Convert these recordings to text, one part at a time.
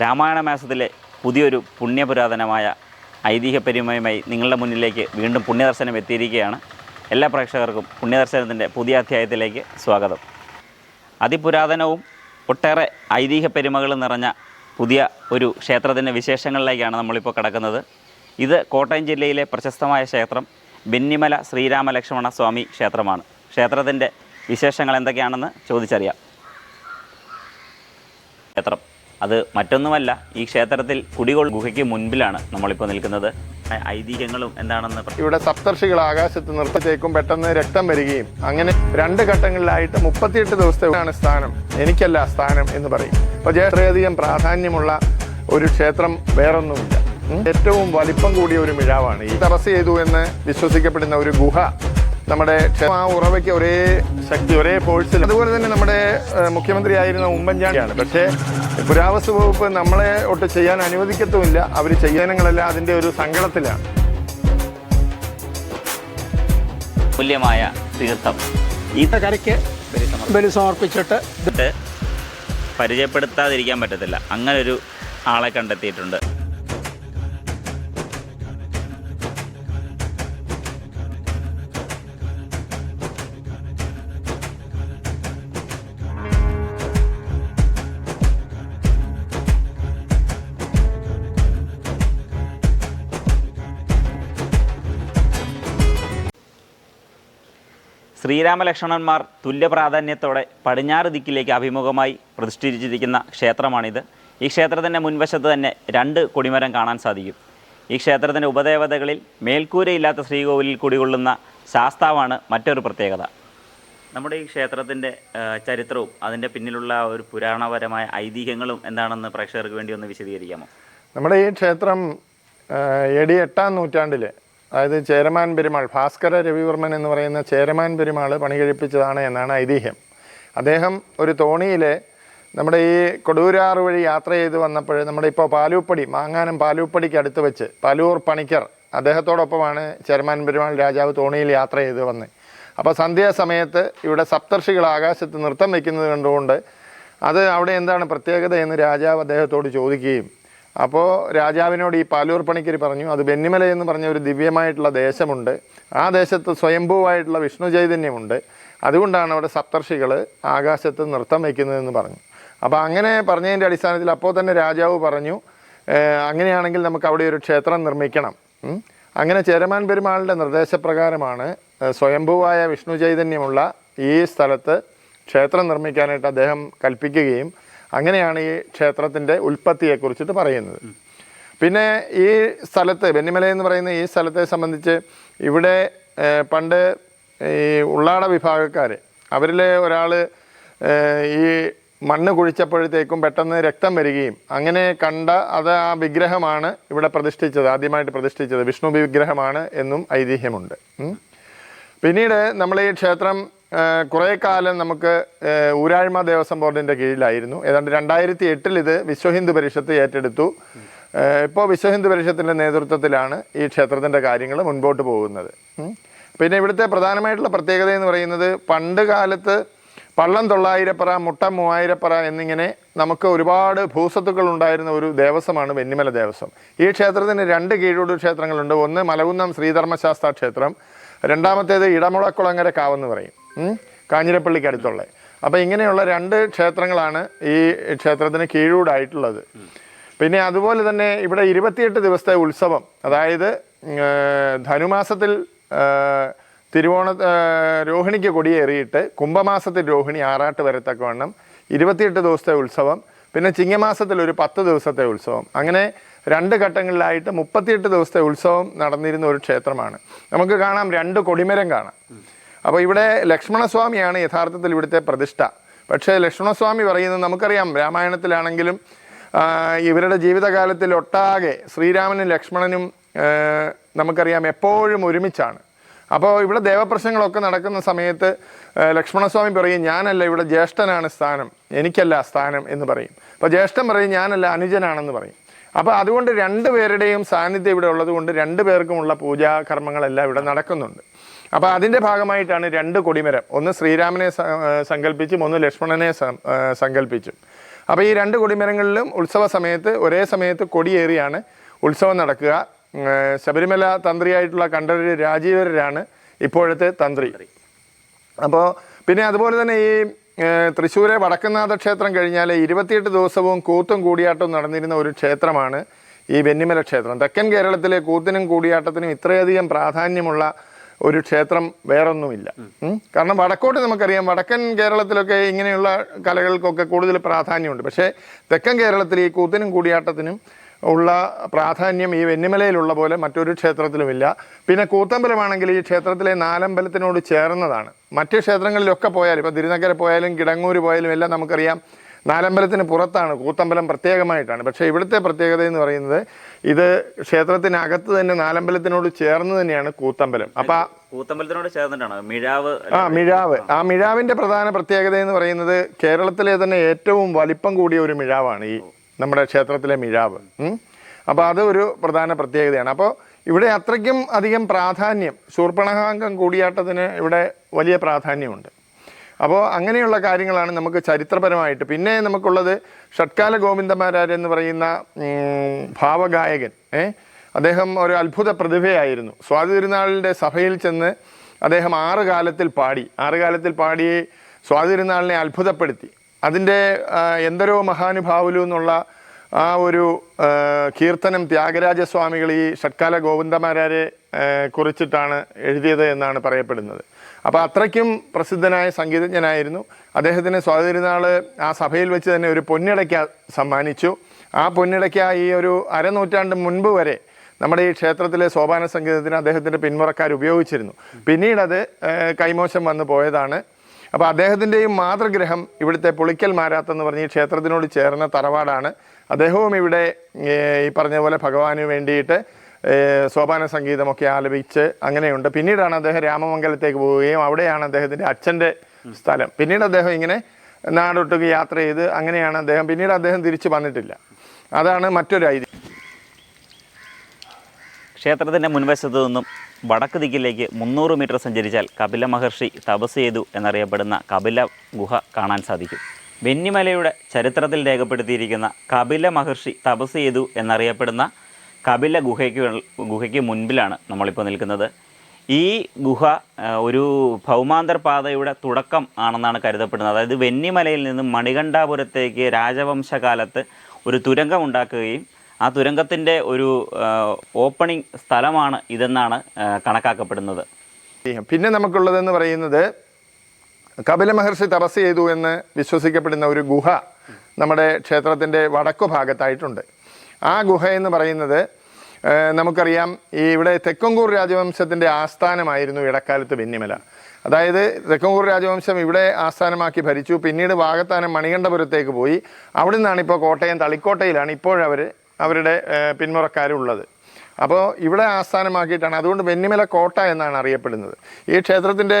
രാമായണ മാസത്തിലെ പുതിയൊരു പുണ്യപുരാതനമായ ഐതിഹ്യപരിമയുമായി നിങ്ങളുടെ മുന്നിലേക്ക് വീണ്ടും പുണ്യദർശനം എത്തിയിരിക്കുകയാണ്. എല്ലാ പ്രേക്ഷകർക്കും പുണ്യദർശനത്തിന്റെ പുതിയ അധ്യായത്തിലേക്ക് സ്വാഗതം. അതിപുരാതനവും ഒട്ടേറെ ഐതിഹ്യ പെരുമകളും നിറഞ്ഞ പുതിയ ഒരു ക്ഷേത്രത്തിന്റെ വിശേഷങ്ങളിലേക്കാണ് നമ്മളിപ്പോൾ കിടക്കുന്നത്. ഇത് കോട്ടയം ജില്ലയിലെ പ്രശസ്തമായ ക്ഷേത്രം ബെന്നിമല ശ്രീരാമലക്ഷ്മണ സ്വാമി ക്ഷേത്രമാണ്. ക്ഷേത്രത്തിന്റെ വിശേഷങ്ങൾ എന്തൊക്കെയാണെന്ന് ചോദിച്ചറിയാം. ക്ഷേത്രം. അത് മറ്റൊന്നുമല്ല ഈ ക്ഷേത്രത്തിൽ കുടികൊൾ ഗുഹയ്ക്ക് മുൻപിലാണ് നമ്മളിപ്പോൾ നിൽക്കുന്നത്. ഐതിഹ്യങ്ങളും എന്താണെന്ന് ഇവിടെ സപ്തർഷികൾ ആകാശത്ത് നിർത്തത്തേക്കും പെട്ടെന്ന് രക്തം വരികയും അങ്ങനെ രണ്ട് ഘട്ടങ്ങളിലായിട്ട് മുപ്പത്തിയെട്ട് ദിവസത്തെയാണ് സ്ഥാനം. എനിക്കല്ല സ്ഥാനം എന്ന് പറയും. അപ്പൊ വളരെയധികം പ്രാധാന്യമുള്ള ഒരു ക്ഷേത്രം വേറൊന്നുമില്ല. ഏറ്റവും വലിപ്പം കൂടിയ ഒരു മിഴാവാണ് ഈ. തപസ് ചെയ്തു എന്ന് വിശ്വസിക്കപ്പെടുന്ന ഒരു ഗുഹ നമ്മുടെ ആ ഉറവയ്ക്ക് ഒരേ ശക്തി ഒരേ ഫോഴ്സിൽ അതുപോലെ തന്നെ നമ്മുടെ മുഖ്യമന്ത്രി മുഖ്യമന്ത്രിയായിരുന്ന ഉമ്മൻചാണ്ടിയാണ്. പക്ഷേ പുരാവസ്തു വകുപ്പ് നമ്മളെ ഒട്ട് ചെയ്യാൻ അനുവദിക്കത്തുമില്ല. അവർ ചെയ്യാനങ്ങളെല്ലാം അതിന്റെ ഒരു സങ്കടത്തിലാണ്. മൂല്യമായ തീർത്ഥം. ഈ കരയ്ക്ക് ബലി സമർപ്പിച്ചിട്ട് പരിചയപ്പെടുത്താതിരിക്കാൻ പറ്റത്തില്ല. അങ്ങനെ ഒരു ആളെ കണ്ടെത്തിയിട്ടുണ്ട്. ശ്രീരാമലക്ഷ്മണന്മാർ തുല്യ പ്രാധാന്യത്തോടെ പടിഞ്ഞാറ് ദിക്കിലേക്ക് അഭിമുഖമായി പ്രതിഷ്ഠിച്ചിരിക്കുന്ന ക്ഷേത്രമാണിത്. ഈ ക്ഷേത്രത്തിന്റെ മുൻവശത്ത് തന്നെ രണ്ട് കൊടിമരം കാണാൻ സാധിക്കും. ഈ ക്ഷേത്രത്തിന്റെ ഉപദേവതകളിൽ മേൽക്കൂരയില്ലാത്ത ശ്രീകോവിലിൽ കുടികൊള്ളുന്ന ശാസ്താവാണ് മറ്റൊരു പ്രത്യേകത. നമ്മുടെ ഈ ക്ഷേത്രത്തിന്റെ ചരിത്രവും അതിന്റെ പിന്നിലുള്ള ഒരു പുരാണപരമായ ഐതിഹ്യങ്ങളും എന്താണെന്ന് പ്രേക്ഷകർക്ക് വേണ്ടി ഒന്ന് വിശദീകരിക്കാമോ? നമ്മുടെ ഈ ക്ഷേത്രം എ ഡി എട്ടാം നൂറ്റാണ്ടിൽ അതായത് ചേരമാൻ പെരുമാൾ ഭാസ്കര രവിവർമ്മൻ എന്ന് പറയുന്ന ചേരമാൻ പെരുമാൾ പണി കഴിപ്പിച്ചതാണ് എന്നാണ് ഐതിഹ്യം. അദ്ദേഹം ഒരു തോണിയിൽ നമ്മുടെ ഈ കൊടൂരാറ് വഴി യാത്ര ചെയ്ത് വന്നപ്പോൾ നമ്മുടെ ഇപ്പോൾ പാലൂപ്പടി മാങ്ങാനം പാലൂപ്പടിക്ക് അടുത്ത് വെച്ച് പാലൂർ പണിക്കർ അദ്ദേഹത്തോടൊപ്പമാണ് ചേരമാൻ പെരുമാൾ രാജാവ് തോണിയിൽ യാത്ര ചെയ്ത് വന്നത്. അപ്പോൾ സന്ധ്യാസമയത്ത് ഇവിടെ സപ്തർഷികൾ ആകാശത്ത് നൃത്തം വയ്ക്കുന്നത് കണ്ടുകൊണ്ട് അത് അവിടെ എന്താണ് പ്രത്യേകത എന്ന് രാജാവ് അദ്ദേഹത്തോട് ചോദിക്കുകയും അപ്പോൾ രാജാവിനോട് ഈ പാലൂർ പണിക്കർ പറഞ്ഞു അത് ബെന്നിമല എന്ന് പറഞ്ഞ ഒരു ദിവ്യമായിട്ടുള്ള ദേശമുണ്ട്. ആ ദേശത്ത് സ്വയംഭൂവായിട്ടുള്ള വിഷ്ണു ചൈതന്യമുണ്ട്. അതുകൊണ്ടാണ് അവിടെ സപ്തർഷികൾ ആകാശത്ത് നൃത്തം വയ്ക്കുന്നതെന്ന് പറഞ്ഞു. അപ്പോൾ അങ്ങനെ പറഞ്ഞതിന്റെ അടിസ്ഥാനത്തിൽ അപ്പോൾ തന്നെ രാജാവ് പറഞ്ഞു അങ്ങനെയാണെങ്കിൽ നമുക്ക് അവിടെ ഒരു ക്ഷേത്രം നിർമ്മിക്കണം. അങ്ങനെ ചേരമാൻ പെരുമാളിന്റെ നിർദ്ദേശപ്രകാരമാണ് സ്വയംഭൂവായ വിഷ്ണു ചൈതന്യമുള്ള ഈ സ്ഥലത്ത് ക്ഷേത്രം നിർമ്മിക്കാനായിട്ട് അദ്ദേഹം കൽപ്പിക്കുകയും അങ്ങനെയാണ് ഈ ക്ഷേത്രത്തിന്റെ ഉൽപ്പത്തിയെക്കുറിച്ചിട്ട് പറയുന്നത്. പിന്നെ ഈ സ്ഥലത്ത് ബെന്നിമല എന്ന് പറയുന്ന ഈ സ്ഥലത്തെ സംബന്ധിച്ച് ഇവിടെ പണ്ട് ഈ ഉള്ളാട വിഭാഗക്കാർ അവരിലെ ഒരാൾ ഈ മണ്ണ് കുഴിച്ചപ്പോഴത്തേക്കും പെട്ടെന്ന് രക്തം വരികയും അങ്ങനെ കണ്ട അത് ആ വിഗ്രഹമാണ് ഇവിടെ പ്രതിഷ്ഠിച്ചത് ആദ്യമായിട്ട് പ്രതിഷ്ഠിച്ചത്. വിഷ്ണു വിഗ്രഹമാണ് എന്നും ഐതിഹ്യമുണ്ട്. പിന്നീട് നമ്മൾ ഈ ക്ഷേത്രം കുറേ കാലം നമുക്ക് ഊരാഴ്മ ദേവസ്വം ബോർഡിന്റെ കീഴിലായിരുന്നു. ഏതാണ്ട് രണ്ടായിരത്തി എട്ടിൽ ഇത് വിശ്വഹിന്ദു പരിഷത്ത് ഏറ്റെടുത്തു. ഇപ്പോൾ വിശ്വഹിന്ദു പരിഷത്തിന്റെ നേതൃത്വത്തിലാണ് ഈ ക്ഷേത്രത്തിന്റെ കാര്യങ്ങൾ മുൻപോട്ട് പോകുന്നത്. പിന്നെ ഇവിടുത്തെ പ്രധാനമായിട്ടുള്ള പ്രത്യേകത എന്ന് പറയുന്നത് പണ്ട് കാലത്ത് പള്ളം തൊള്ളായിരപ്പറ മുട്ട മൂവായിരപ്പറ എന്നിങ്ങനെ നമുക്ക് ഒരുപാട് ഭൂസ്വത്തുക്കൾ ഉണ്ടായിരുന്ന ഒരു ദേവസ്വമാണ് വെന്നിമല ദേവസ്വം. ഈ ക്ഷേത്രത്തിന് രണ്ട് കീഴോട് ക്ഷേത്രങ്ങളുണ്ട്. ഒന്ന് മലകുന്നം ശ്രീധർമ്മശാസ്ത്ര ക്ഷേത്രം രണ്ടാമത്തേത് ഇടമുളക്കുളങ്ങര കാവെന്ന് പറയും. കാഞ്ഞിരപ്പള്ളിക്ക് അടുത്തുള്ള. അപ്പോൾ ഇങ്ങനെയുള്ള രണ്ട് ക്ഷേത്രങ്ങളാണ് ഈ ക്ഷേത്രത്തിന് കീഴൂടായിട്ടുള്ളത്. പിന്നെ അതുപോലെ തന്നെ ഇവിടെ ഇരുപത്തിയെട്ട് ദിവസത്തെ ഉത്സവം അതായത് ധനുമാസത്തിൽ തിരുവോണ രോഹിണിക്ക് കൊടിയേറിയിട്ട് കുംഭമാസത്തിൽ രോഹിണി ആറാട്ട് വരത്തക്കവണ്ണം ഇരുപത്തിയെട്ട് ദിവസത്തെ ഉത്സവം പിന്നെ ചിങ്ങമാസത്തിൽ ഒരു പത്ത് ദിവസത്തെ ഉത്സവം. അങ്ങനെ രണ്ട് ഘട്ടങ്ങളിലായിട്ട് മുപ്പത്തിയെട്ട് ദിവസത്തെ ഉത്സവം നടന്നിരുന്ന ഒരു ക്ഷേത്രമാണ്. നമുക്ക് കാണാം രണ്ട് കൊടിമരം കാണാം. അപ്പോൾ ഇവിടെ ലക്ഷ്മണസ്വാമിയാണ് യഥാർത്ഥത്തിൽ ഇവിടുത്തെ പ്രതിഷ്ഠ. പക്ഷേ ലക്ഷ്മണസ്വാമി പറയുന്നത് നമുക്കറിയാം രാമായണത്തിലാണെങ്കിലും ഇവരുടെ ജീവിതകാലത്തിൽ ഒട്ടാകെ ശ്രീരാമനും ലക്ഷ്മണനും നമുക്കറിയാം എപ്പോഴും ഒരുമിച്ചാണ്. അപ്പോൾ ഇവിടെ ദേവപ്രശ്നങ്ങളൊക്കെ നടക്കുന്ന സമയത്ത് ലക്ഷ്മണസ്വാമി പറയും ഞാനല്ല ഇവിടെ ജ്യേഷ്ഠനാണ് സ്ഥാനം എനിക്കല്ല സ്ഥാനം എന്ന് പറയും. അപ്പോൾ ജ്യേഷ്ഠൻ പറയും ഞാനല്ല അനുജനാണെന്ന് പറയും. അപ്പോൾ അതുകൊണ്ട് രണ്ടുപേരുടെയും സാന്നിധ്യം ഇവിടെ ഉള്ളതുകൊണ്ട് രണ്ടു പേർക്കുമുള്ള പൂജാകർമ്മങ്ങളെല്ലാം ഇവിടെ നടക്കുന്നുണ്ട്. അപ്പോൾ അതിന്റെ ഭാഗമായിട്ടാണ് രണ്ട് കൊടിമരം. ഒന്ന് ശ്രീരാമനെ സങ്കല്പിച്ചും ഒന്ന് ലക്ഷ്മണനെ സങ്കല്പിച്ചും. അപ്പോൾ ഈ രണ്ട് കൊടിമരങ്ങളിലും ഉത്സവ സമയത്ത് ഒരേ സമയത്ത് കൊടിയേറിയാണ് ഉത്സവം നടക്കുക. ശബരിമല തന്ത്രിയായിട്ടുള്ള കണ്ഠരര് രാജീവരരാണ് ഇപ്പോഴത്തെ തന്ത്രി. അപ്പോൾ പിന്നെ അതുപോലെ തന്നെ ഈ തൃശ്ശൂരെ വടക്കുന്നാഥ ക്ഷേത്രം കഴിഞ്ഞാൽ ഇരുപത്തിയെട്ട് ദിവസവും കൂത്തും കൂടിയാട്ടവും നടന്നിരുന്ന ഒരു ക്ഷേത്രമാണ് ഈ വെന്നിമല ക്ഷേത്രം. തെക്കൻ കേരളത്തിലെ കൂത്തിനും കൂടിയാട്ടത്തിനും ഇത്രയധികം പ്രാധാന്യമുള്ള ഒരു ക്ഷേത്രം വേറൊന്നുമില്ല. കാരണം വടക്കോട്ട് നമുക്കറിയാം. വടക്കൻ കേരളത്തിലൊക്കെ ഇങ്ങനെയുള്ള കലകൾക്കൊക്കെ കൂടുതൽ പ്രാധാന്യമുണ്ട്. പക്ഷേ തെക്കൻ കേരളത്തിൽ ഈ കൂത്തിനും കൂടിയാട്ടത്തിനും ഉള്ള പ്രാധാന്യം ഈ വെന്നിമലയിലുള്ള പോലെ മറ്റൊരു ക്ഷേത്രത്തിലുമില്ല. പിന്നെ കൂത്തമ്പലമാണെങ്കിൽ ഈ ക്ഷേത്രത്തിലെ നാലമ്പലത്തിനോട് ചേർന്നതാണ്. മറ്റ് ക്ഷേത്രങ്ങളിലൊക്കെ പോയാലും ഇപ്പോൾ തിരുനക്കര പോയാലും കിടങ്ങൂർ പോയാലും എല്ലാം നമുക്കറിയാം. നാലമ്പലത്തിന് പുറത്താണ് കൂത്തമ്പലം പ്രത്യേകമായിട്ടാണ്. പക്ഷേ ഇവിടുത്തെ പ്രത്യേകത എന്ന് പറയുന്നത് ഇത് ക്ഷേത്രത്തിനകത്ത് തന്നെ നാലമ്പലത്തിനോട് ചേർന്ന് തന്നെയാണ് കൂത്തമ്പലം. അപ്പം കൂത്തമ്പലത്തിനോട് ചേർന്നിട്ടാണ്? മിഴാവ് ആ മിഴാവ്. ആ. മിഴാവിന്റെ പ്രധാന പ്രത്യേകത എന്ന് പറയുന്നത് കേരളത്തിലെ തന്നെ ഏറ്റവും വലിപ്പം കൂടിയ ഒരു മിഴാവാണ് ഈ നമ്മുടെ ക്ഷേത്രത്തിലെ മിഴാവ്. അപ്പോൾ അത് ഒരു പ്രധാന പ്രത്യേകതയാണ്. അപ്പോൾ ഇവിടെ അത്രയ്ക്കും അധികം പ്രാധാന്യം ശൂർപ്പണഹാംഗം കൂടിയാട്ടത്തിന് ഇവിടെ വലിയ പ്രാധാന്യമുണ്ട്. അപ്പോൾ അങ്ങനെയുള്ള കാര്യങ്ങളാണ് നമുക്ക് ചരിത്രപരമായിട്ട്. പിന്നെ നമുക്കുള്ളത് ഷട്കാല ഗോവിന്ദമാരാർ എന്ന് പറയുന്ന ഭാവഗായകൻ. ഏ? അദ്ദേഹം ഒരു അത്ഭുത പ്രതിഭയായിരുന്നു. സ്വാതി തിരുനാളിന്റെ സഭയിൽ ചെന്ന് അദ്ദേഹം ആറ് കാലത്തിൽ പാടി. ആറ് കാലത്തിൽ പാടി സ്വാതി തിരുനാളിനെ അത്ഭുതപ്പെടുത്തി. അതിന്റെ എന്തരോ മഹാനുഭാവുലു എന്നുള്ള ആ ഒരു കീർത്തനം ത്യാഗരാജസ്വാമികൾ ഈ ഷട്കാല ഗോവിന്ദമാരാരെ കുറിച്ചിട്ടാണ് എഴുതിയത് എന്നാണ് പറയപ്പെടുന്നത്. അപ്പോൾ അത്രയ്ക്കും പ്രസിദ്ധനായ സംഗീതജ്ഞനായിരുന്നു. അദ്ദേഹത്തിന് സ്വാതിരുന്നാൾ ആ സഭയിൽ വെച്ച് തന്നെ ഒരു പൊന്നിടയ്ക്ക സമ്മാനിച്ചു. ആ പൊന്നിടയ്ക്ക ഈ ഒരു അരനൂറ്റാണ്ട് മുൻപ് വരെ നമ്മുടെ ഈ ക്ഷേത്രത്തിലെ സോപാന സംഗീതത്തിന് അദ്ദേഹത്തിന്റെ പിന്മുറക്കാർ ഉപയോഗിച്ചിരുന്നു. പിന്നീട് അത് കൈമോശം വന്നു പോയതാണ്. അപ്പോൾ അദ്ദേഹത്തിന്റെയും മാതൃഗ്രഹം ഇവിടുത്തെ പുളിക്കൽ മാരാത്ത് എന്ന് പറഞ്ഞ ഈ ക്ഷേത്രത്തിനോട് ചേർന്ന തറവാടാണ്. അദ്ദേഹവും ഇവിടെ ഈ പറഞ്ഞ പോലെ ഭഗവാന് വേണ്ടിയിട്ട് സോപാന സംഗീതമൊക്കെ ആലപിച്ച് അങ്ങനെയുണ്ട്. പിന്നീടാണ് അദ്ദേഹം രാമമംഗലത്തേക്ക് പോവുകയും അവിടെയാണ് അദ്ദേഹത്തിന്റെ അച്ഛന്റെ സ്ഥലം. പിന്നീട് അദ്ദേഹം ഇങ്ങനെ നാടൊട്ടുക്ക് യാത്ര ചെയ്ത് അങ്ങനെയാണ് അദ്ദേഹം പിന്നീട് അദ്ദേഹം തിരിച്ചു വന്നിട്ടില്ല. അതാണ് മറ്റൊരു ഐതിഹ്യം ക്ഷേത്രത്തിന്റെ മുൻവശത്തു നിന്നും വടക്ക് ദിക്കിലേക്ക് മുന്നൂറ് മീറ്റർ സഞ്ചരിച്ചാൽ കപില മഹർഷി തപസ് ചെയ്തു എന്നറിയപ്പെടുന്ന കപില ഗുഹ കാണാൻ സാധിക്കും. വെന്നിമലയുടെ ചരിത്രത്തിൽ രേഖപ്പെടുത്തിയിരിക്കുന്ന കപില മഹർഷി തപസ് ചെയ്തു എന്നറിയപ്പെടുന്ന കപില ഗുഹയ്ക്ക് ഗുഹയ്ക്ക് മുൻപിലാണ് നമ്മളിപ്പോൾ നിൽക്കുന്നത്. ഈ ഗുഹ ഒരു ഭൗമാന്തർ പാതയുടെ തുടക്കം ആണെന്നാണ് കരുതപ്പെടുന്നത്. അതായത് വെന്നിമലയിൽ നിന്നും മണികണ്ഠാപുരത്തേക്ക് രാജവംശകാലത്ത് ഒരു തുരങ്കം ഉണ്ടാക്കുകയും ആ തുരങ്കത്തിന്റെ ഒരു ഓപ്പണിംഗ് സ്ഥലമാണ് ഇതെന്നാണ് കണക്കാക്കപ്പെടുന്നത്. പിന്നെ നമുക്കുള്ളതെന്ന് പറയുന്നത് കപില മഹർഷി തപസ് ചെയ്തു എന്ന് വിശ്വസിക്കപ്പെടുന്ന ഒരു ഗുഹ നമ്മുടെ ക്ഷേത്രത്തിന്റെ വടക്കു ഭാഗത്തായിട്ടുണ്ട് ആ ഗുഹ എന്ന് പറയുന്നത് നമുക്കറിയാം ഈ ഇവിടെ തെക്കങ്കൂർ രാജവംശത്തിന്റെ ആസ്ഥാനമായിരുന്നു ഇടക്കാലത്ത് വെന്നിമല. അതായത് തെക്കങ്കൂർ രാജവംശം ഇവിടെ ആസ്ഥാനമാക്കി ഭരിച്ചു പിന്നീട് വാഗത്താനം മണികണ്ഠപുരത്തേക്ക് പോയി. അവിടെ നിന്നാണ് ഇപ്പോൾ കോട്ടയം തളിക്കോട്ടയിലാണ് ഇപ്പോഴവർ അവരുടെ പിന്മുറക്കാരുള്ളത്. അപ്പോൾ ഇവിടെ ആസ്ഥാനമാക്കിയിട്ടാണ് അതുകൊണ്ട് വെന്നിമല കോട്ട എന്നാണ് അറിയപ്പെടുന്നത്. ഈ ക്ഷേത്രത്തിന്റെ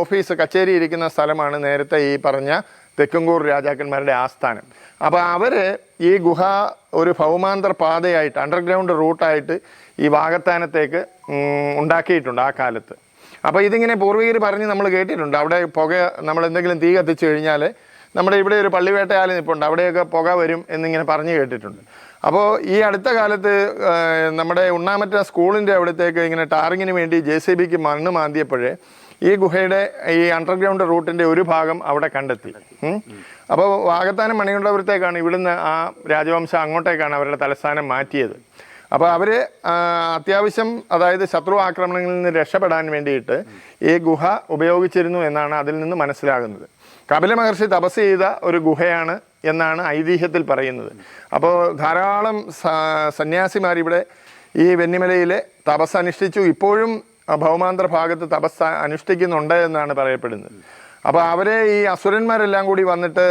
ഓഫീസ് കച്ചേരി ഇരിക്കുന്ന സ്ഥലമാണ് നേരത്തെ ഈ പറഞ്ഞ തെക്കുംകൂർ രാജാക്കന്മാരുടെ ആസ്ഥാനം. അപ്പോൾ അവർ ഈ ഗുഹ ഒരു ഭൗമാന്തർ പാതയായിട്ട് അണ്ടർഗ്രൗണ്ട് റൂട്ടായിട്ട് ഈ വാഗത്താനത്തേക്ക് ഉണ്ടാക്കിയിട്ടുണ്ട് ആ കാലത്ത്. അപ്പോൾ ഇതിങ്ങനെ പൂർവികർ പറഞ്ഞ് നമ്മൾ കേട്ടിട്ടുണ്ട്. അവിടെ പുക നമ്മൾ എന്തെങ്കിലും തീ കത്തിച്ചു കഴിഞ്ഞാൽ നമ്മുടെ ഇവിടെ ഒരു പള്ളിവേട്ടയാലും നിൽപ്പുണ്ട് അവിടെയൊക്കെ പുക വരും എന്നിങ്ങനെ പറഞ്ഞു കേട്ടിട്ടുണ്ട്. അപ്പോൾ ഈ അടുത്ത കാലത്ത് നമ്മുടെ ഉണ്ണാമറ്റ സ്കൂളിന്റെ അവിടത്തേക്ക് ഇങ്ങനെ ടാറിങ്ങിന് വേണ്ടി ജെ സി ബിക്ക് മണ്ണ് മാന്തിയപ്പോഴേ ഈ ഗുഹയുടെ ഈ അണ്ടർഗ്രൗണ്ട് റൂട്ടിന്റെ ഒരു ഭാഗം അവിടെ കണ്ടെത്തി. അപ്പോൾ വാഗത്താനം മണികണ്ഠപുരത്തേക്കാണ് ഇവിടുന്ന് ആ രാജവംശം അങ്ങോട്ടേക്കാണ് അവരുടെ തലസ്ഥാനം മാറ്റിയത്. അപ്പോൾ അവർ അത്യാവശ്യം അതായത് ശത്രു ആക്രമണങ്ങളിൽ നിന്ന് രക്ഷപ്പെടാൻ വേണ്ടിയിട്ട് ഈ ഗുഹ ഉപയോഗിച്ചിരുന്നു എന്നാണ് അതിൽ നിന്ന് മനസ്സിലാകുന്നത്. കപില മഹർഷി തപസ് ചെയ്ത ഒരു ഗുഹയാണ് എന്നാണ് ഐതിഹ്യത്തിൽ പറയുന്നത്. അപ്പോൾ ധാരാളം സന്യാസിമാർ ഇവിടെ ഈ വെന്നിമലയിലെ തപസ് അനുഷ്ഠിച്ചു. ഇപ്പോഴും ആ ഭൗമാന്തര ഭാഗത്ത് തപസ് അനുഷ്ഠിക്കുന്നുണ്ട് എന്നാണ് പറയപ്പെടുന്നത്. അപ്പോൾ അവരെ ഈ അസുരന്മാരെല്ലാം കൂടി വന്നിട്ട്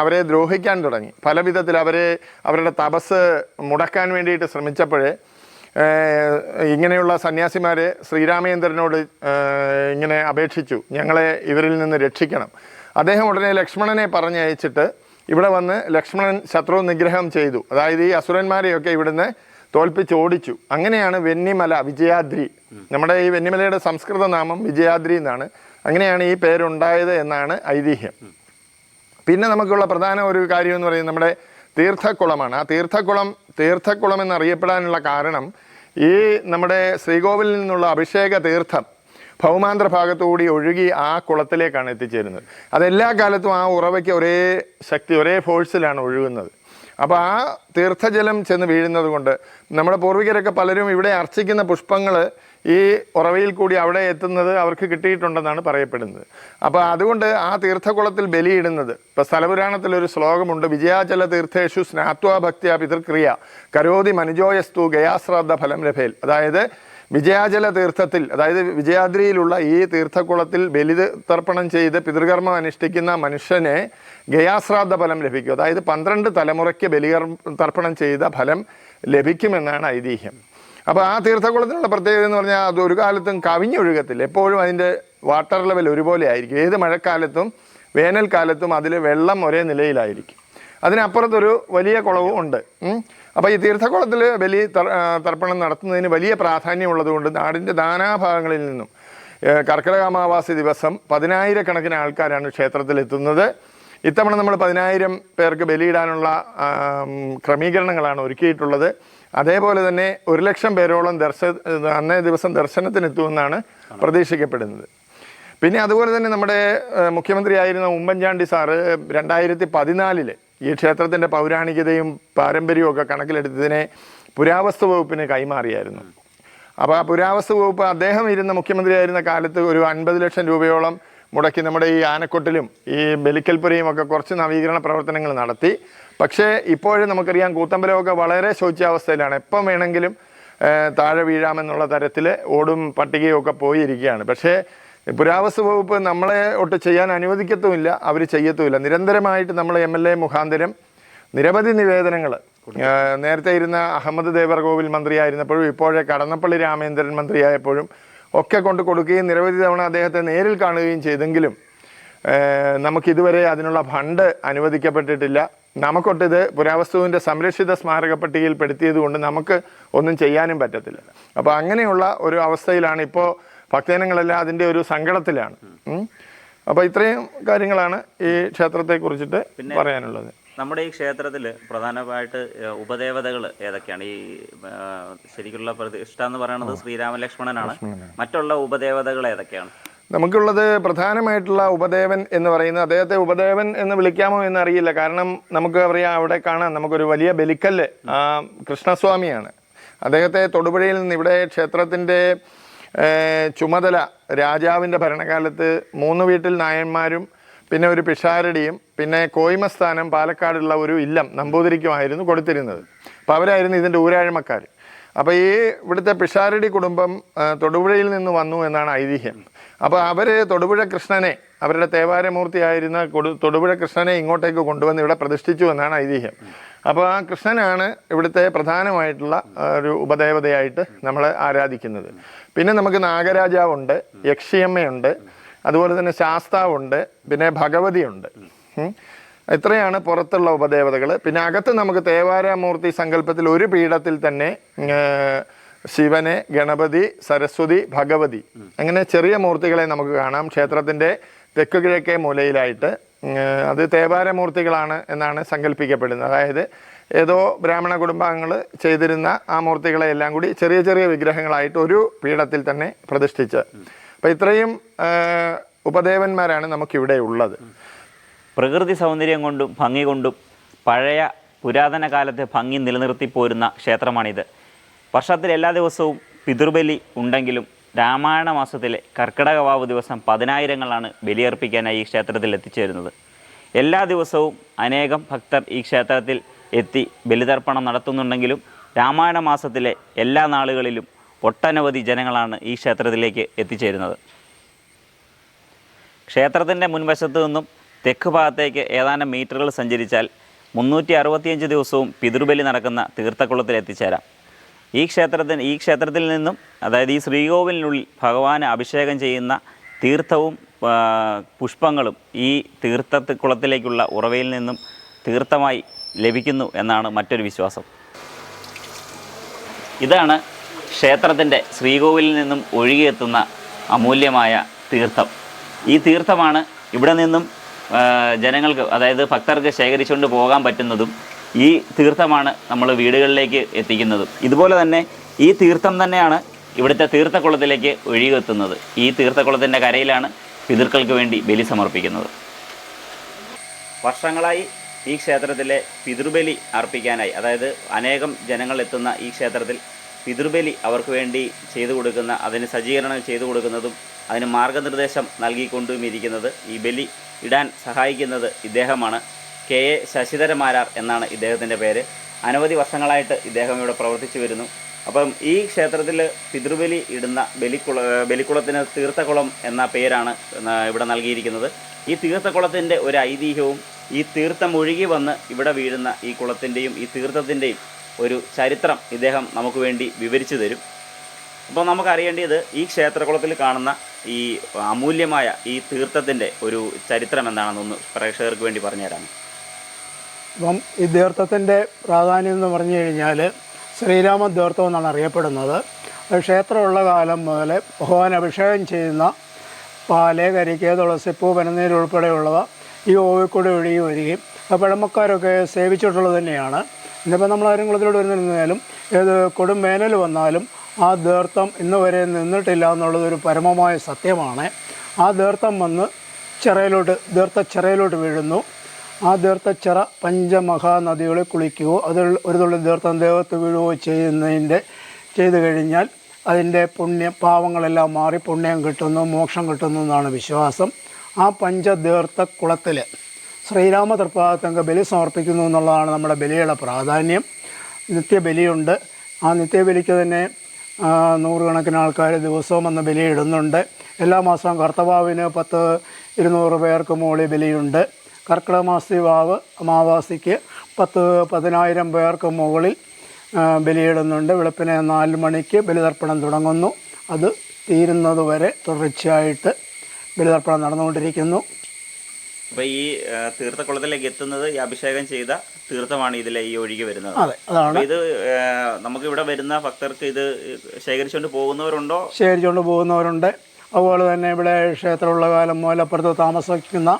അവരെ ദ്രോഹിക്കാൻ തുടങ്ങി. പല വിധത്തിൽ അവരെ അവരുടെ തപസ് മുടക്കാൻ വേണ്ടിയിട്ട് ശ്രമിച്ചപ്പോഴേ ഇങ്ങനെയുള്ള സന്യാസിമാരെ ശ്രീരാമേന്ദ്രനോട് ഇങ്ങനെ അപേക്ഷിച്ചു. ഞങ്ങളെ ഇവരിൽ നിന്ന് രക്ഷിക്കണം. അദ്ദേഹം ഉടനെ ലക്ഷ്മണനെ പറഞ്ഞയച്ചിട്ട് ഇവിടെ വന്ന് ലക്ഷ്മണൻ ശത്രു നിഗ്രഹം ചെയ്തു. അതായത് ഈ അസുരന്മാരെയൊക്കെ ഇവിടുന്ന് തോൽപ്പിച്ച് ഓടിച്ചു. അങ്ങനെയാണ് വെന്നിമല വിജയാദ്രി. നമ്മുടെ ഈ വെന്നിമലയുടെ സംസ്കൃത നാമം വിജയാദ്രി എന്നാണ്. അങ്ങനെയാണ് ഈ പേരുണ്ടായത് എന്നാണ് ഐതിഹ്യം. പിന്നെ നമുക്കുള്ള പ്രധാന ഒരു കാര്യം എന്ന് പറയുന്നത് നമ്മുടെ തീർത്ഥക്കുളമാണ്. ആ തീർത്ഥക്കുളം തീർത്ഥക്കുളം എന്നറിയപ്പെടാനുള്ള കാരണം ഈ നമ്മുടെ ശ്രീകോവിലിൽ നിന്നുള്ള അഭിഷേക തീർത്ഥം ഭൗമാന്തര ഭാഗത്തുകൂടി ഒഴുകി ആ കുളത്തിലേക്കാണ് എത്തിച്ചേരുന്നത്. അതെല്ലാ കാലത്തും ആ ഉറവയ്ക്ക് ഒരേ ശക്തി ഒരേ ഫോഴ്സിലാണ് ഒഴുകുന്നത്. അപ്പോൾ ആ തീർത്ഥജലം ചെന്ന് വീഴുന്നത് കൊണ്ട് നമ്മുടെ പൂർവികരൊക്കെ പലരും ഇവിടെ അർച്ചിക്കുന്ന പുഷ്പങ്ങൾ ഈ ഉറവയിൽ കൂടി അവിടെ എത്തുന്നത് അവർക്ക് കിട്ടിയിട്ടുണ്ടെന്നാണ് പറയപ്പെടുന്നത്. അപ്പോൾ അതുകൊണ്ട് ആ തീർത്ഥകുളത്തിൽ ബലിയിടുന്നത് ഇപ്പോൾ സ്ഥലപുരാണത്തിൽ ഒരു ശ്ലോകമുണ്ട് വിജയാചല തീർത്ഥേഷു സ്നാത്വാ ഭക്തിയ പിതൃക്രിയ കരോതി മനുജോയസ്തു ഗയാശ്രാദ്ധ ഫലം ലഭേൽ. അതായത് വിജയാചല തീർത്ഥത്തിൽ അതായത് വിജയാദ്രിയിലുള്ള ഈ തീർത്ഥക്കുളത്തിൽ ബലി തർപ്പണം ചെയ്ത് പിതൃകർമ്മം അനുഷ്ഠിക്കുന്ന മനുഷ്യനെ ഗയാശ്രാദ്ധ ഫലം ലഭിക്കും. അതായത് പന്ത്രണ്ട് തലമുറയ്ക്ക് ബലികർ തർപ്പണം ചെയ്ത ഫലം ലഭിക്കുമെന്നാണ് ഐതിഹ്യം. അപ്പോൾ ആ തീർത്ഥക്കുളത്തിനുള്ള പ്രത്യേകത എന്ന് പറഞ്ഞാൽ അത് ഒരു കാലത്തും കവിഞ്ഞൊഴുകത്തില്ല. എപ്പോഴും അതിന്റെ വാട്ടർ ലെവൽ ഒരുപോലെ ആയിരിക്കും. ഏത് മഴക്കാലത്തും വേനൽക്കാലത്തും അതിൽ വെള്ളം ഒരേ നിലയിലായിരിക്കും. അതിനപ്പുറത്തൊരു വലിയ കുളവും ഉണ്ട്. അപ്പോൾ ഈ തീർത്ഥക്കുളത്തിൽ വലിയ തർപ്പണം നടത്തുന്നതിന് വലിയ പ്രാധാന്യമുള്ളതുകൊണ്ട് നാടിന്റെ ദാനാഭാഗങ്ങളിൽ നിന്നും കർക്കിടക അമാവാസി ദിവസം പതിനായിരക്കണക്കിന് ആൾക്കാരാണ് ക്ഷേത്രത്തിലെത്തുന്നത്. ഇത്തവണ നമ്മൾ പതിനായിരം പേർക്ക് ബലിയിടാനുള്ള ക്രമീകരണങ്ങളാണ് ഒരുക്കിയിട്ടുള്ളത്. അതേപോലെ തന്നെ ഒരു ലക്ഷം പേരോളം ദർശ അന്നേ ദിവസം ദർശനത്തിനെത്തുമെന്നാണ് പ്രതീക്ഷിക്കപ്പെടുന്നത്. പിന്നെ അതുപോലെ തന്നെ നമ്മുടെ മുഖ്യമന്ത്രിയായിരുന്ന ഉമ്മൻചാണ്ടി സാറ് രണ്ടായിരത്തി പതിനാലിൽ ഈ ക്ഷേത്രത്തിന്റെ പൗരാണികതയും പാരമ്പര്യവും ഒക്കെ കണക്കിലെടുത്തതിനെ പുരാവസ്തു വകുപ്പിന് കൈമാറിയായിരുന്നു. അപ്പോൾ ആ പുരാവസ്തു വകുപ്പ് അദ്ദേഹം ഇരുന്ന മുഖ്യമന്ത്രിയായിരുന്ന കാലത്ത് ഒരു അൻപത് ലക്ഷം രൂപയോളം മുടക്കി നമ്മുടെ ഈ ആനക്കൊട്ടിലും ഈ ബലിക്കൽപുരയും ഒക്കെ കുറച്ച് നവീകരണ പ്രവർത്തനങ്ങൾ നടത്തി. പക്ഷേ ഇപ്പോഴും നമുക്കറിയാം കൂത്തമ്പലമൊക്കെ വളരെ ശോച്യാവസ്ഥയിലാണ്. എപ്പം വേണമെങ്കിലും താഴെ വീഴാമെന്നുള്ള തരത്തിൽ ഓടും പട്ടികയും ഒക്കെ പോയിരിക്കുകയാണ്. പക്ഷേ പുരാവസ്തു വകുപ്പ് നമ്മളെ ഒട്ട് ചെയ്യാൻ അനുവദിക്കത്തുമില്ല അവർ ചെയ്യത്തുമില്ല. നിരന്തരമായിട്ട് നമ്മൾ എം എൽ എ മുഖാന്തരം നിരവധി നിവേദനങ്ങൾ നേരത്തെ ഇരുന്ന അഹമ്മദ് ദേവർകോവിൽ മന്ത്രിയായിരുന്നപ്പോഴും ഇപ്പോഴേ കടന്നപ്പള്ളി രാമേന്ദ്രൻ മന്ത്രിയായപ്പോഴും ഒക്കെ കൊണ്ട് കൊടുക്കുകയും നിരവധി തവണ അദ്ദേഹത്തെ നേരിൽ കാണുകയും ചെയ്തെങ്കിലും നമുക്കിതുവരെ അതിനുള്ള ഫണ്ട് അനുവദിക്കപ്പെട്ടിട്ടില്ല. നമുക്കൊട്ടിത് പുരാവസ്തുവിന്റെ സംരക്ഷിത സ്മാരക പട്ടികയിൽ പെടുത്തിയത് കൊണ്ട് നമുക്ക് ഒന്നും ചെയ്യാനും പറ്റത്തില്ല. അപ്പോൾ അങ്ങനെയുള്ള ഒരു അവസ്ഥയിലാണ് ഇപ്പോൾ ഭക്തജനങ്ങളെല്ലാം അതിന്റെ ഒരു സങ്കടത്തിലാണ്. അപ്പോൾ ഇത്രയും കാര്യങ്ങളാണ് ഈ ക്ഷേത്രത്തെ കുറിച്ചിട്ട് പറയാനുള്ളത്. നമ്മുടെ ഈ ക്ഷേത്രത്തിൽ പ്രധാനമായിട്ട് ഉപദേവതകൾ ഏതൊക്കെയാണ്? ഈ ശരിക്കുള്ള പ്രതിഷ്ഠ എന്ന് പറയുന്നത് ശ്രീരാമലക്ഷ്മണനാണ്. മറ്റുള്ള ഉപദേവതകൾ ഏതൊക്കെയാണ്? നമുക്കുള്ളത് പ്രധാനമായിട്ടുള്ള ഉപദേവൻ എന്ന് പറയുന്നത് അദ്ദേഹത്തെ ഉപദേവൻ എന്ന് വിളിക്കാമോ എന്ന് അറിയില്ല കാരണം നമുക്ക് അറിയാം അവിടെ കാണാം നമുക്കൊരു വലിയ ബലിക്കല്ല് ആ കൃഷ്ണസ്വാമിയാണ്. അദ്ദേഹത്തെ തൊടുപുഴയിൽ നിന്ന് ഇവിടെ ക്ഷേത്രത്തിന്റെ ചുമതല രാജാവിന്റെ ഭരണകാലത്ത് മൂന്ന് വീട്ടിൽ നായന്മാരും പിന്നെ ഒരു പിഷാരടിയും പിന്നെ കോയ്മസ്ഥാനം പാലക്കാടുള്ള ഒരു ഇല്ലം നമ്പൂതിരിക്കുമായിരുന്നു കൊടുത്തിരുന്നത്. അപ്പോൾ അവരായിരുന്നു ഇതിന്റെ ഊരാഴ്മക്കാർ അപ്പോൾ ഈ ഇവിടുത്തെ പിഷാരടി കുടുംബം തൊടുപുഴയിൽ നിന്ന് വന്നു എന്നാണ് ഐതിഹ്യം. അപ്പോൾ അവർ തൊടുപുഴ കൃഷ്ണനെ അവരുടെ തേവാരമൂർത്തിയായിരുന്ന കൊടു തൊടുപുഴ കൃഷ്ണനെ ഇങ്ങോട്ടേക്ക് കൊണ്ടുവന്ന് ഇവിടെ പ്രതിഷ്ഠിച്ചു എന്നാണ് ഐതിഹ്യം. അപ്പോൾ ആ കൃഷ്ണനാണ് ഇവിടുത്തെ പ്രധാനമായിട്ടുള്ള ഒരു ഉപദേവതയായിട്ട് നമ്മൾ ആരാധിക്കുന്നത്. പിന്നെ നമുക്ക് നാഗരാജാവുണ്ട് യക്ഷിയമ്മയുണ്ട് അതുപോലെ തന്നെ ശാസ്താവുണ്ട് പിന്നെ ഭഗവതിയുണ്ട്. ഇത്രയാണ് പുറത്തുള്ള ഉപദേവതകൾ പിന്നെ അകത്ത് നമുക്ക് തേവാരമൂർത്തി സങ്കല്പത്തിൽ ഒരു പീഠത്തിൽ തന്നെ ശിവനെ ഗണപതി സരസ്വതി ഭഗവതി. അങ്ങനെ ചെറിയ മൂർത്തികളെ നമുക്ക് കാണാം. ക്ഷേത്രത്തിന്റെ തെക്ക് കിഴക്കേ മൂലയിലായിട്ട്. അത് തേവാരമൂർത്തികളാണ് എന്നാണ് സങ്കല്പിക്കപ്പെടുന്നത്. അതായത് ഏതോ ബ്രാഹ്മണ കുടുംബാംഗങ്ങൾ ചെയ്തിരുന്ന ആ മൂർത്തികളെ എല്ലാം കൂടി ചെറിയ ചെറിയ വിഗ്രഹങ്ങളായിട്ട് ഒരു പീഠത്തിൽ തന്നെ പ്രതിഷ്ഠിച്ച്. അപ്പം ഇത്രയും ഉപദേവന്മാരാണ് നമുക്കിവിടെ ഉള്ളത്. പ്രകൃതി സൗന്ദര്യം കൊണ്ടും ഭംഗി കൊണ്ടും പഴയ പുരാതന കാലത്തെ ഭംഗി നിലനിർത്തി പോരുന്ന ക്ഷേത്രമാണിത്. വർഷത്തിൽ എല്ലാ ദിവസവും പിതൃബലി ഉണ്ടെങ്കിലും രാമായണ മാസത്തിലെ കർക്കിടക വാവ് ദിവസം പതിനായിരങ്ങളാണ് ബലിയർപ്പിക്കാനായി ഈ ക്ഷേത്രത്തിൽ എത്തിച്ചേരുന്നത്. എല്ലാ ദിവസവും അനേകം ഭക്തർ ഈ ക്ഷേത്രത്തിൽ എത്തി ബലിതർപ്പണം നടത്തുന്നുണ്ടെങ്കിലും രാമായണ മാസത്തിലെ എല്ലാ നാളുകളിലും ഒട്ടനവധി ജനങ്ങളാണ് ഈ ക്ഷേത്രത്തിലേക്ക് എത്തിച്ചേരുന്നത്. ക്ഷേത്രത്തിന്റെ മുൻവശത്ത് നിന്നും തെക്ക് ഭാഗത്തേക്ക് ഏതാനും മീറ്ററുകൾ സഞ്ചരിച്ചാൽ മുന്നൂറ്റി അറുപത്തിയഞ്ച് ദിവസവും പിതൃബലി നടക്കുന്ന തീർത്ഥക്കുളത്തിൽ എത്തിച്ചേരാം. ഈ ക്ഷേത്രത്തിന് ഈ ക്ഷേത്രത്തിൽ നിന്നും അതായത് ഈ ശ്രീകോവിലിനുള്ളിൽ ഭഗവാന് അഭിഷേകം ചെയ്യുന്ന തീർത്ഥവും പുഷ്പങ്ങളും ഈ തീർത്ഥക്കുളത്തിലേക്കുള്ള ഉറവയിൽ നിന്നും തീർത്ഥമായി ലഭിക്കുന്നു എന്നാണ് മറ്റൊരു വിശ്വാസം. ഇതാണ് ക്ഷേത്രത്തിന്റെ ശ്രീകോവിലിൽ നിന്നും ഒഴുകിയെത്തുന്ന അമൂല്യമായ തീർത്ഥം. ഈ തീർത്ഥമാണ് ഇവിടെ നിന്നും ജനങ്ങൾക്ക് അതായത് ഭക്തർക്ക് ശേഖരിച്ചുകൊണ്ട് പോകാൻ പറ്റുന്നതും ഈ തീർത്ഥമാണ് നമ്മൾ വീടുകളിലേക്ക് എത്തിക്കുന്നത്. ഇതുപോലെ തന്നെ ഈ തീർത്ഥം തന്നെയാണ് ഇവിടുത്തെ തീർത്ഥക്കുളത്തിലേക്ക് ഒഴുകിയെത്തുന്നത്. ഈ തീർത്ഥക്കുളത്തിന്റെ കരയിലാണ് പിതൃക്കൾക്ക് വേണ്ടി ബലി സമർപ്പിക്കുന്നത്. വർഷങ്ങളായി ഈ ക്ഷേത്രത്തിലെ പിതൃബലി അർപ്പിക്കാനായി അതായത് അനേകം ജനങ്ങൾ എത്തുന്ന ഈ ക്ഷേത്രത്തിൽ പിതൃബലി അവർക്ക് വേണ്ടി ചെയ്തു കൊടുക്കുന്ന അതിന് സജ്ജീകരണം ചെയ്തു കൊടുക്കുന്നതും അതിന് മാർഗനിർദ്ദേശം നൽകിക്കൊണ്ടും ഇരിക്കുന്നത് ഈ ബലി ഇടാൻ സഹായിക്കുന്നത് ഇദ്ദേഹമാണ്. കെ എ ശശിധരമാരാർ എന്നാണ് ഇദ്ദേഹത്തിന്റെ പേര്. അനവധി വർഷങ്ങളായിട്ട് ഇദ്ദേഹം ഇവിടെ പ്രവർത്തിച്ചു വരുന്നു. അപ്പം ഈ ക്ഷേത്രത്തിൽ പിതൃബലി ഇടുന്ന ബലിക്കുള ബലിക്കുളത്തിന് തീർത്ഥക്കുളം എന്ന പേരാണ് ഇവിടെ നൽകിയിരിക്കുന്നത്. ഈ തീർത്ഥക്കുളത്തിന്റെ ഒരു ഐതിഹ്യവും ഈ തീർത്ഥം ഒഴുകി വന്ന് ഇവിടെ വീഴുന്ന ഈ കുളത്തിന്റെയും ഈ തീർത്ഥത്തിന്റെയും ഒരു ചരിത്രം ഇദ്ദേഹം നമുക്ക് വേണ്ടി വിവരിച്ചു തരും. അപ്പോൾ നമുക്കറിയേണ്ടത് ഈ ക്ഷേത്രകുളത്തിൽ കാണുന്ന ഈ അമൂല്യമായ ഈ തീർത്ഥത്തിന്റെ ഒരു ചരിത്രം എന്താണെന്നൊന്ന് പ്രേക്ഷകർക്ക് വേണ്ടി പറഞ്ഞുതരാം അപ്പം ഈ തീർത്ഥത്തിന്റെ പ്രാധാന്യം എന്ന് പറഞ്ഞു കഴിഞ്ഞാൽ ശ്രീരാമ തീർത്ഥം എന്നാണ് അറിയപ്പെടുന്നത്. ക്ഷേത്രമുള്ള കാലം മുതൽ ഭഗവാൻ അഭിഷേകം ചെയ്യുന്ന പാൽ കരിക്ക് തുളസിപ്പൂ പനനീര് ഉൾപ്പെടെയുള്ളവ ഈ ഓവിക്കൂടെ ഒഴുകി വരികയും പഴമക്കാരൊക്കെ സേവിച്ചിട്ടുള്ളത് തന്നെയാണ്. ഇന്നിപ്പോൾ നമ്മൾ ആരും കുളത്തിലോട്ട് വരുന്നിരുന്നാലും ഏത് കൊടും വേനൽ വന്നാലും ആ ദീർത്ഥം ഇന്ന് വരെ നിന്നിട്ടില്ല എന്നുള്ളതൊരു പരമമായ സത്യമാണ്. ആ ദീർത്ഥം വന്ന് ചിറയിലോട്ട് ദീർത്ഥ ചിറയിലോട്ട് വീഴുന്നു. ആ ദീർത്തച്ചിറ പഞ്ചമഹാനദികളിൽ കുളിക്കുകയോ അതിൽ ഒരു തുള്ളി ദീർത്ഥം ദേവത്ത് വീഴുകയോ ചെയ്യുന്നതിന്റെ ചെയ്തു കഴിഞ്ഞാൽ അതിന്റെ പുണ്യം പാവങ്ങളെല്ലാം മാറി പുണ്യം കിട്ടുന്നു മോക്ഷം കിട്ടുന്നു എന്നാണ് വിശ്വാസം. ആ പഞ്ചതീർത്ഥ കുളത്തിൽ ശ്രീരാമ തൃപ്പാദത്തങ്ക ബലി സമർപ്പിക്കുന്നു എന്നുള്ളതാണ് നമ്മുടെ ബലിയുടെ പ്രാധാന്യം. നിത്യബലിയുണ്ട്. ആ നിത്യബലിക്ക് തന്നെ നൂറുകണക്കിന് ആൾക്കാർ ദിവസവും വന്ന് ബലിയിടുന്നുണ്ട് എല്ലാ മാസവും കർത്തവാവിന് പത്ത് ഇരുന്നൂറ് പേർക്ക് മുകളിൽ ബലിയുണ്ട്. കർക്കിടക മാസി വാവ് അമാവാസിക്ക് പത്ത് പതിനായിരം പേർക്ക് മുകളിൽ ബലിയിടുന്നുണ്ട്. വെളുപ്പിനെ നാല് മണിക്ക് ബലിതർപ്പണം തുടങ്ങുന്നു. അത് തീരുന്നതുവരെ തുടർച്ചയായിട്ട് ബലിതർപ്പണം നടന്നുകൊണ്ടിരിക്കുന്നു. അപ്പോൾ ഈ തീർത്ഥക്കുളത്തിലേക്ക് എത്തുന്നത് ഈ അഭിഷേകം ചെയ്ത തീർത്ഥമാണ് ഇതിലെ ഈ ഒഴുകി വരുന്നത്. അതെ അതാണ്. ഇത് നമുക്ക് ഇവിടെ വരുന്ന ഭക്തർക്ക് ഇത് ശേഖരിച്ചുകൊണ്ട് പോകുന്നവരുണ്ടോ? ശേഖരിച്ചുകൊണ്ട് പോകുന്നവരുണ്ട്. അതുപോലെ തന്നെ ഇവിടെ ക്ഷേത്രമുള്ള കാലം മൂലപ്പുറത്ത് താമസിക്കുന്ന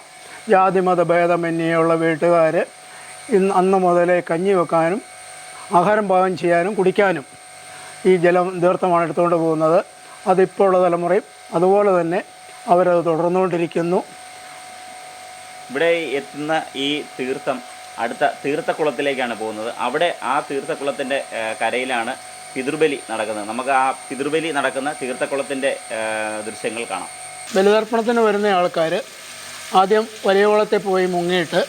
ജാതിമത ഭേദമന്യേയുള്ള വീട്ടുകാർ ഇന്ന് അന്ന് മുതലേ കഞ്ഞി വെക്കാനും ആഹാരം പാകം ചെയ്യാനും കുടിക്കാനും ഈ ജലം തീർത്ഥമാണ് എടുത്തുകൊണ്ട് പോകുന്നത്. അതിപ്പോഴുള്ള തലമുറയും അതുപോലെ തന്നെ അവരത് തുടർന്നുകൊണ്ടിരിക്കുന്നു. ഇവിടെ എത്തുന്ന ഈ തീർത്ഥം അടുത്ത തീർത്ഥക്കുളത്തിലേക്കാണ് പോകുന്നത്. അവിടെ ആ തീർത്ഥക്കുളത്തിന്റെ കരയിലാണ് പിതൃബലി നടക്കുന്നത്. നമുക്ക് ആ പിതൃബലി നടക്കുന്ന തീർത്ഥക്കുളത്തിന്റെ ദൃശ്യങ്ങൾ കാണാം. ബലിതർപ്പണത്തിന് വരുന്ന ആൾക്കാർ ആദ്യം വലിയ കുളത്തിൽ പോയി മുങ്ങിയിട്ട്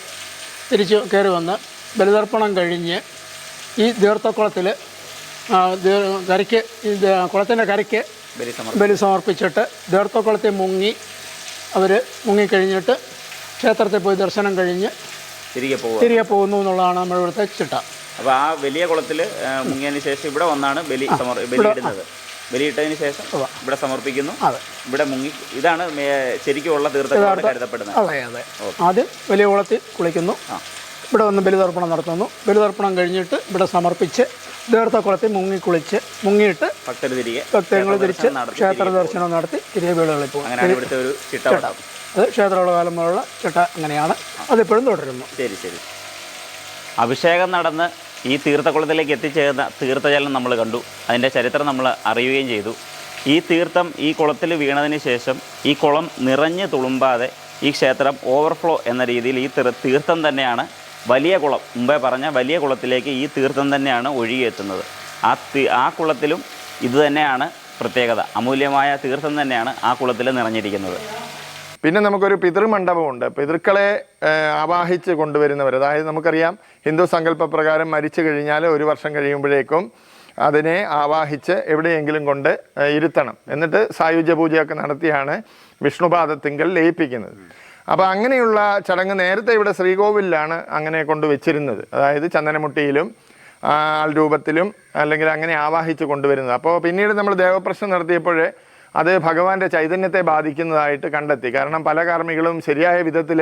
തിരിച്ച് കയറി വന്ന് ബലിതർപ്പണം കഴിഞ്ഞ് ഈ ദീർത്ഥക്കുളത്തിൽ കരയ്ക്ക് കുളത്തിന്റെ കരയ്ക്ക് ബലി ബലി സമർപ്പിച്ചിട്ട് ദീർത്ഥക്കുളത്തിൽ മുങ്ങി അവർ മുങ്ങിക്കഴിഞ്ഞിട്ട് ക്ഷേത്രത്തിൽ പോയി ദർശനം കഴിഞ്ഞ് തിരികെ പോകും തിരികെ പോകുന്നു എന്നുള്ളതാണ് നമ്മുടെ ഇവിടുത്തെ ചിട്ട. അപ്പോൾ ആ വലിയ കുളത്തിൽ മുങ്ങിയതിന് ശേഷം ഇവിടെ വന്നാണ് ബലി സമർ ബലിയിടുന്നത് ബലിയിട്ടതിന് ശേഷം ഇവിടെ സമർപ്പിക്കുന്നു. ഇവിടെ മുങ്ങി ഇതാണ് ശരിക്കുമുള്ള തീർത്ഥക്കുളം കരുതപ്പെടുന്നത്. അതെ അതെ. ആദ്യം വലിയ കുളത്തിൽ കുളിക്കുന്നു. ഇവിടെ വന്ന് ബലിതർപ്പണം നടത്തുന്നു. ബലിതർപ്പണം കഴിഞ്ഞിട്ട് ഇവിടെ സമർപ്പിച്ച് തീർത്ഥക്കുളത്തിൽ മുങ്ങി കുളിച്ച് മുങ്ങിയിട്ട് ഭക്തർ തിരികെ ഭക്തങ്ങൾ തിരിച്ച് ക്ഷേത്ര ദർശനം നടത്തി തിരികെ വീടുകളിൽ പോകും അത് ക്ഷേത്രമുള്ള കാലം മുതലുള്ള ചിട്ട അങ്ങനെയാണ്. അതിപ്പോഴും തുടരുന്നു. ശരി ശരി. അഭിഷേകം നടന്ന് ഈ തീർത്ഥക്കുളത്തിലേക്ക് എത്തിച്ചേർന്ന തീർത്ഥജലം നമ്മൾ കണ്ടു. അതിന്റെ ചരിത്രം നമ്മൾ അറിയുകയും ചെയ്തു. ഈ തീർത്ഥം ഈ കുളത്തിൽ വീണതിന് ശേഷം ഈ കുളം നിറഞ്ഞ് തുളുമ്പാതെ ഈ ക്ഷേത്രം ഓവർഫ്ലോ എന്ന രീതിയിൽ ഈ തീർത്ഥം തന്നെയാണ് വലിയ കുളം. മുമ്പേ പറഞ്ഞ വലിയ കുളത്തിലേക്ക് ഈ തീർത്ഥം തന്നെയാണ് ഒഴുകിയെത്തുന്നത്. ആ തീ ആ കുളത്തിലും ഇത് തന്നെയാണ് പ്രത്യേകത. അമൂല്യമായ തീർത്ഥം തന്നെയാണ് ആ കുളത്തിൽ നിറഞ്ഞിരിക്കുന്നത്. പിന്നെ നമുക്കൊരു പിതൃമണ്ഡപമുണ്ട്. പിതൃക്കളെ ആവാഹിച്ച് കൊണ്ടുവരുന്നവർ. അതായത് നമുക്കറിയാം ഹിന്ദു സങ്കല്പപ്രകാരം മരിച്ചു കഴിഞ്ഞാൽ ഒരു വർഷം കഴിയുമ്പോഴേക്കും അതിനെ ആവാഹിച്ച് എവിടെയെങ്കിലും കൊണ്ട് ഇരുത്തണം. എന്നിട്ട് സായുജ്യ പൂജയൊക്കെ നടത്തിയാണ് വിഷ്ണുപാദത്തിങ്കൽ ലയിപ്പിക്കുന്നത്. അപ്പോൾ അങ്ങനെയുള്ള ചടങ്ങ് നേരത്തെ ഇവിടെ ശ്രീകോവിലാണ് അങ്ങനെ കൊണ്ട് വെച്ചിരുന്നത്. അതായത് ചന്ദനമുട്ടിയിലും ആൾ രൂപത്തിലും അല്ലെങ്കിൽ അങ്ങനെ ആവാഹിച്ച് കൊണ്ടുവരുന്നത്. അപ്പോൾ പിന്നീട് നമ്മൾ ദേവപ്രശ്നം നടത്തിയപ്പോൾ അത് ഭഗവാന്റെ ചൈതന്യത്തെ ബാധിക്കുന്നതായിട്ട് കണ്ടെത്തി. കാരണം പല കർമ്മികളും ശരിയായ വിധത്തിൽ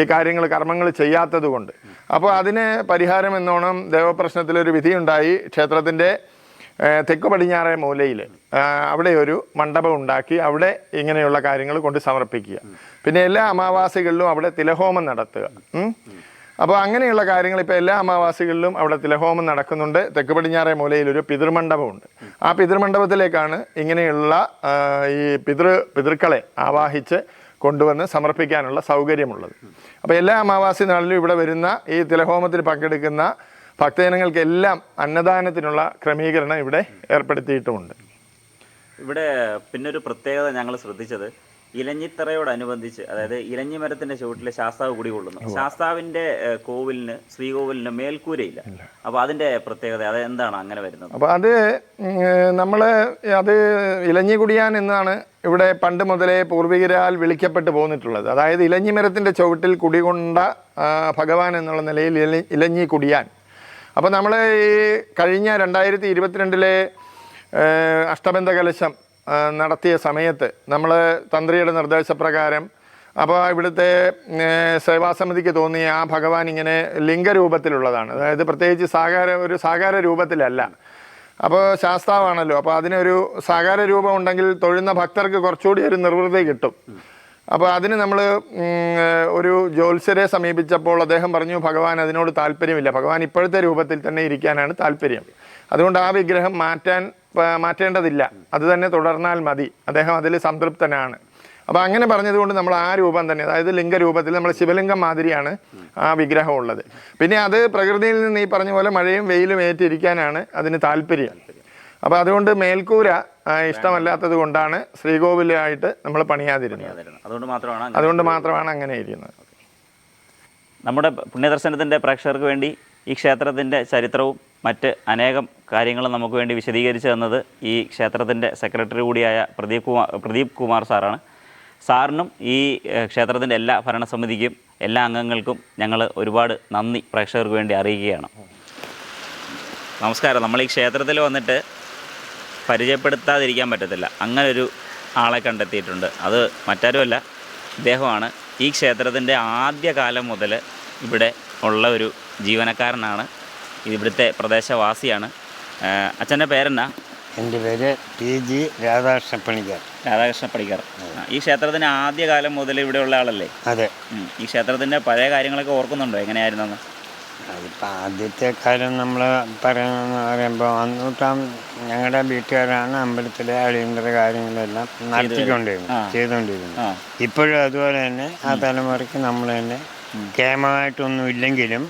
ഈ കാര്യങ്ങൾ കർമ്മങ്ങൾ ചെയ്യാത്തത് കൊണ്ട് അപ്പോൾ അതിന് പരിഹാരം എന്നോണം ദേവപ്രശ്നത്തിലൊരു വിധിയുണ്ടായി ക്ഷേത്രത്തിന്റെ തെക്ക് പടിഞ്ഞാറേ മൂലയിൽ അവിടെ ഒരു മണ്ഡപം ഉണ്ടാക്കി അവിടെ ഇങ്ങനെയുള്ള കാര്യങ്ങൾ കൊണ്ട് സമർപ്പിക്കുക. പിന്നെ എല്ലാ അമാവാസികളിലും അവിടെ തിലഹോമം നടത്തുക. അപ്പോൾ അങ്ങനെയുള്ള കാര്യങ്ങൾ ഇപ്പോൾ എല്ലാ അമാവാസികളിലും അവിടെ തിലഹോമം നടക്കുന്നുണ്ട്. തെക്ക് പടിഞ്ഞാറേ മൂലയിൽ ഒരു പിതൃമണ്ഡപമുണ്ട്. ആ പിതൃമണ്ഡപത്തിലേക്കാണ് ഇങ്ങനെയുള്ള ഈ പിതൃ പിതൃക്കളെ ആവാഹിച്ച് കൊണ്ടുവന്ന് സമർപ്പിക്കാനുള്ള സൗകര്യമുള്ളത്. അപ്പോൾ എല്ലാ അമാവാസി നാളിലും ഇവിടെ വരുന്ന ഈ തിലഹോമത്തിൽ പങ്കെടുക്കുന്ന ഭക്തജനങ്ങൾക്കെല്ലാം അന്നദാനത്തിനുള്ള ക്രമീകരണം ഇവിടെ ഏർപ്പെടുത്തിയിട്ടുമുണ്ട്. ഇവിടെ പിന്നൊരു പ്രത്യേകത ഞങ്ങൾ ശ്രദ്ധിച്ചത് ഇലഞ്ഞിത്തറയോടനുബന്ധിച്ച് അതായത് ഇലഞ്ഞി മരത്തിന്റെ ചുവട്ടിലെ ശാസ്താവ് കുടികൊള്ളുന്നു ശാസ്താവിന്റെ കോവിലിന് ശ്രീകോവിലിന് മേൽക്കൂരയില്ല. അപ്പൊ അതിന്റെ പ്രത്യേകത അത് എന്താണ് അങ്ങനെ വരുന്നത്? അപ്പോൾ അത് നമ്മൾ അത് ഇലഞ്ഞികുടിയാൻ എന്നാണ് ഇവിടെ പണ്ട് മുതലേ പൂർവികരാൽ വിളിക്കപ്പെട്ടു പോന്നിട്ടുള്ളത്. അതായത് ഇലഞ്ഞി മരത്തിന്റെ ചുവട്ടിൽ കുടികൊണ്ട ഭഗവാൻ എന്നുള്ള നിലയിൽ ഇല ഇലഞ്ഞി കുടിയാൻ. അപ്പോൾ നമ്മൾ ഈ കഴിഞ്ഞ രണ്ടായിരത്തി ഇരുപത്തിരണ്ടിലെ അഷ്ടബന്ധ കലശം നടത്തിയ സമയത്ത് നമ്മൾ തന്ത്രിയുടെ നിർദ്ദേശപ്രകാരം അപ്പോൾ ഇവിടുത്തെ സേവാസമിതിക്ക് തോന്നിയ ആ ഭഗവാൻ ഇങ്ങനെ ലിംഗരൂപത്തിലുള്ളതാണ്. അതായത് പ്രത്യേകിച്ച് സാകാര ഒരു സാകാര രൂപത്തിലല്ല. അപ്പോൾ ശാസ്താവാണല്ലോ അപ്പോൾ അതിനൊരു സാകാര രൂപം ഉണ്ടെങ്കിൽ തൊഴുന്ന ഭക്തർക്ക് കുറച്ചുകൂടി ഒരു നിർവൃതി കിട്ടും. അപ്പോൾ അതിന് നമ്മൾ ഒരു ജ്യോത്സ്യരെ സമീപിച്ചപ്പോൾ അദ്ദേഹം പറഞ്ഞു ഭഗവാൻ അതിനോട് താല്പര്യമില്ല. ഭഗവാൻ ഇപ്പോഴത്തെ രൂപത്തിൽ തന്നെ ഇരിക്കാനാണ് താല്പര്യം. അതുകൊണ്ട് ആ വിഗ്രഹം മാറ്റാൻ മാറ്റേണ്ടതില്ല. അത് തന്നെ തുടർന്നാൽ മതി. അദ്ദേഹം അതിൽ സംതൃപ്തനാണ്. അപ്പോൾ അങ്ങനെ പറഞ്ഞതുകൊണ്ട് നമ്മൾ ആ രൂപം തന്നെ അതായത് ലിംഗരൂപത്തിൽ നമ്മൾ ശിവലിംഗം മാതിരിയാണ് ആ വിഗ്രഹം ഉള്ളത്. പിന്നെ അത് പ്രകൃതിയിൽ നിന്ന് ഈ പറഞ്ഞ പോലെ മഴയും വെയിലും ഏറ്റിരിക്കാനാണ് അതിന് താല്പര്യം. അപ്പോൾ അതുകൊണ്ട് മേൽക്കൂര ഇഷ്ടമല്ലാത്തത് കൊണ്ടാണ് ശ്രീകോവിലായിട്ട് നമ്മൾ പണിയാതിരുന്നത്. അതുകൊണ്ട് മാത്രമാണ് അതുകൊണ്ട് മാത്രമാണ് അങ്ങനെ ഇരിക്കുന്നത് നമ്മുടെ പുണ്യദർശനത്തിന്റെ പ്രേക്ഷകർക്ക് വേണ്ടി ഈ ക്ഷേത്രത്തിന്റെ ചരിത്രവും മറ്റ് അനേകം കാര്യങ്ങൾ നമുക്ക് വേണ്ടി വിശദീകരിച്ചു തന്നത് ഈ ക്ഷേത്രത്തിന്റെ സെക്രട്ടറി കൂടിയായ പ്രദീപ് കുമാർ പ്രദീപ് കുമാർ സാറാണ്. സാറിനും ഈ ക്ഷേത്രത്തിന്റെ എല്ലാ ഭരണസമിതിക്കും എല്ലാ അംഗങ്ങൾക്കും ഞങ്ങൾ ഒരുപാട് നന്ദി പ്രേക്ഷകർക്ക് വേണ്ടി അറിയിക്കുകയാണ്. നമസ്കാരം. നമ്മൾ ഈ ക്ഷേത്രത്തിൽ വന്നിട്ട് പരിചയപ്പെടുത്താതിരിക്കാൻ പറ്റത്തില്ല. അങ്ങനൊരു ആളെ കണ്ടെത്തിയിട്ടുണ്ട്. അത് മറ്റാരുമല്ല ഇദ്ദേഹമാണ്. ഈ ക്ഷേത്രത്തിന്റെ ആദ്യകാലം മുതൽ ഇവിടെ ഉള്ള ഒരു ജീവനക്കാരനാണ്. ഇവിടുത്തെ പ്രദേശവാസിയാണ്. അച്ഛന്റെ പേരെന്നാ? എന്റെ പേര് പി ജി രാധാകൃഷ്ണ പണിക്കർ. രാധാകൃഷ്ണ പണിക്കർ. ഈ ക്ഷേത്രത്തിന് ആദ്യകാലം മുതൽ ഇവിടെയുള്ള ഉള്ള ആളല്ലേ? അതെ. ഈ ക്ഷേത്രത്തിന്റെ പഴയ കാര്യങ്ങളൊക്കെ ഓർക്കുന്നുണ്ടോ? എങ്ങനെയായിരുന്നെന്ന്? അതിപ്പോൾ ആദ്യത്തെ കാലം നമ്മൾ പറയുന്നതെന്ന് പറയുമ്പോൾ അന്നൂട്ടാം ഞങ്ങളുടെ വീട്ടുകാരാണ് അമ്പലത്തിലെ അടിയന്തര കാര്യങ്ങളെല്ലാം നടത്തിക്കൊണ്ടിരുന്നത് ചെയ്തുകൊണ്ടിരുന്നു ചെയ്തുകൊണ്ടിരുന്നത്. ഇപ്പോഴും അതുപോലെ തന്നെ ആ തലമുറയ്ക്ക് നമ്മൾ തന്നെ കേമമായിട്ടൊന്നും ഇല്ലെങ്കിലും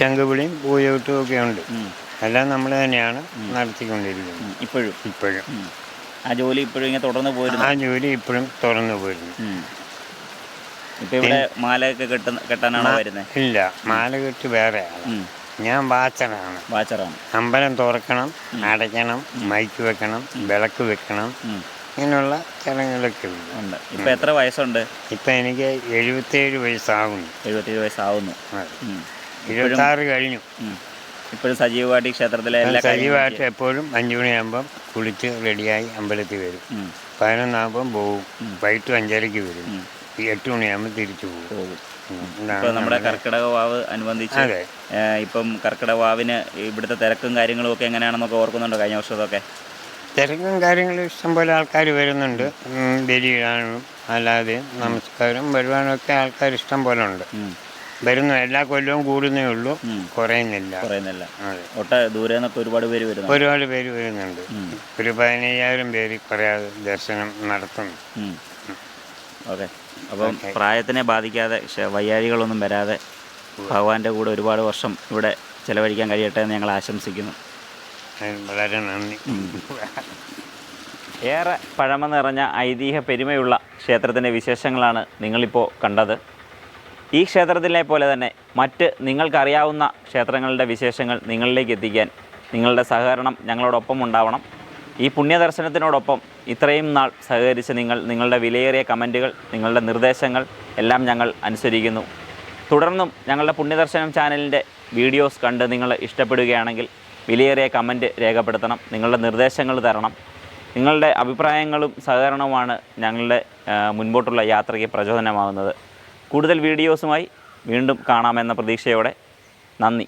ഉം. പൂയവിട്ടും ഒക്കെ ഉണ്ട്. എല്ലാം നമ്മൾ തന്നെയാണ് നടത്തിക്കൊണ്ടിരിക്കുന്നത്. ഇപ്പോഴും. ഇപ്പോഴും. ആ ജോലി ഇപ്പോഴും ഇങ്ങനെ തുടർന്ന് പോയിരുന്നു? ആ ജോലി ഇപ്പോഴും തുറന്നു പോയിരുന്നു. ഇപ്പൊ ഇവിടെ മാലയൊക്കെ കെട്ടുന്ന കെട്ടാനാണോ വരുന്നത് ഇല്ല. മാലകെട്ട് വേറെ വേറെയാണ് ഞാൻ വാച്ചറാണ്. വാച്ചറാണ്. അമ്പലം തുറക്കണം അടയ്ക്കണം മൈക്ക് വെക്കണം വിളക്ക് വെക്കണം. ഇങ്ങനെയുള്ള ചടങ്ങുകളൊക്കെ ഉണ്ട്. ഇപ്പൊ എത്ര വയസ്സുണ്ട്? ഇപ്പം എനിക്ക് എഴുപത്തേഴ് വയസ്സാകുന്നു എഴുപത്തേഴ് വയസ്സാവുന്നു. ഉം. ഇരുപത്താറ് കഴിഞ്ഞു. ഇപ്പോഴും സജീവമായിട്ട് ഈ ക്ഷേത്രത്തിലെ എല്ലാ സജീവമായിട്ട് എപ്പോഴും അഞ്ചു മണിയാകുമ്പം കുളിച്ച് റെഡിയായി അമ്പലത്തിൽ വരും. പതിനൊന്നാകുമ്പം പോവും വൈകിട്ട് അഞ്ചരയ്ക്ക് വരും. എട്ട് മണിയാകുമ്പോൾ തിരിച്ചു പോകും. പോകും. നമ്മുടെ കർക്കിടക വാവ് അനുബന്ധിച്ച് ഇപ്പം കർക്കിടക വാവിന് ഇവിടുത്തെ തിരക്കും കാര്യങ്ങളും ഒക്കെ എങ്ങനെയാണെന്നൊക്കെ ഓർക്കുന്നുണ്ടോ കഴിഞ്ഞ വർഷത്തൊക്കെ? തിരക്കും കാര്യങ്ങളും ഇഷ്ടംപോലെ ആൾക്കാർ വരുന്നുണ്ട്. ബലിയിടാനും അല്ലാതെ നമസ്കാരം വരുവാനും ഒക്കെ ആൾക്കാർ ഇഷ്ടം പോലെ ഉണ്ട്. വരുന്നു എല്ലാ കൊല്ലവും കൂടുന്നേ ഉള്ളൂ. കുറയുന്നില്ല. കുറയുന്നില്ല. ഒട്ട ദൂരെ നിന്നൊക്കെ ഒരുപാട് പേര് വരുന്നു ഒരുപാട് പേര് വരുന്നുണ്ട്. ഒരു പതിനയ്യായിരം പേര് കുറയാതെ ദർശനം നടത്തുന്നു. ഓക്കെ. അപ്പം പ്രായത്തിനെ ബാധിക്കാതെ വയ്യാഴികളൊന്നും വരാതെ ഭഗവാന്റെ കൂടെ ഒരുപാട് വർഷം ഇവിടെ ചെലവഴിക്കാൻ കഴിയട്ടെ എന്ന് ഞങ്ങൾ ആശംസിക്കുന്നു. വളരെ നന്ദി. ഏറെ പഴമ നിറഞ്ഞ ഐതിഹ്യ പെരുമയുള്ള ക്ഷേത്രത്തിന്റെ വിശേഷങ്ങളാണ് നിങ്ങളിപ്പോൾ കണ്ടത്. ഈ ക്ഷേത്രത്തിലെ പോലെ തന്നെ മറ്റ് നിങ്ങൾക്കറിയാവുന്ന ക്ഷേത്രങ്ങളുടെ വിശേഷങ്ങൾ നിങ്ങളിലേക്ക് എത്തിക്കാൻ നിങ്ങളുടെ സഹകരണം ഞങ്ങളോടൊപ്പം ഉണ്ടാവണം. ഈ പുണ്യദർശനത്തിനോടൊപ്പം ഇത്രയും നാൾ സഹകരിച്ച് നിങ്ങൾ നിങ്ങളുടെ വിലയേറിയ കമന്റുകൾ നിങ്ങളുടെ നിർദ്ദേശങ്ങൾ എല്ലാം ഞങ്ങൾ അനുസരിക്കുന്നു. തുടർന്നും ഞങ്ങളുടെ പുണ്യദർശനം ചാനലിന്റെ വീഡിയോസ് കണ്ട് നിങ്ങൾ ഇഷ്ടപ്പെടുകയാണെങ്കിൽ വിലയേറിയ കമന്റ് രേഖപ്പെടുത്തണം നിങ്ങളുടെ നിർദ്ദേശങ്ങൾ തരണം. നിങ്ങളുടെ അഭിപ്രായങ്ങളും സഹകരണവുമാണ് ഞങ്ങളുടെ മുൻപോട്ടുള്ള യാത്രയ്ക്ക് പ്രചോദനമാകുന്നത് കൂടുതൽ വീഡിയോസുമായി വീണ്ടും കാണാമെന്ന പ്രതീക്ഷയോടെ നന്ദി.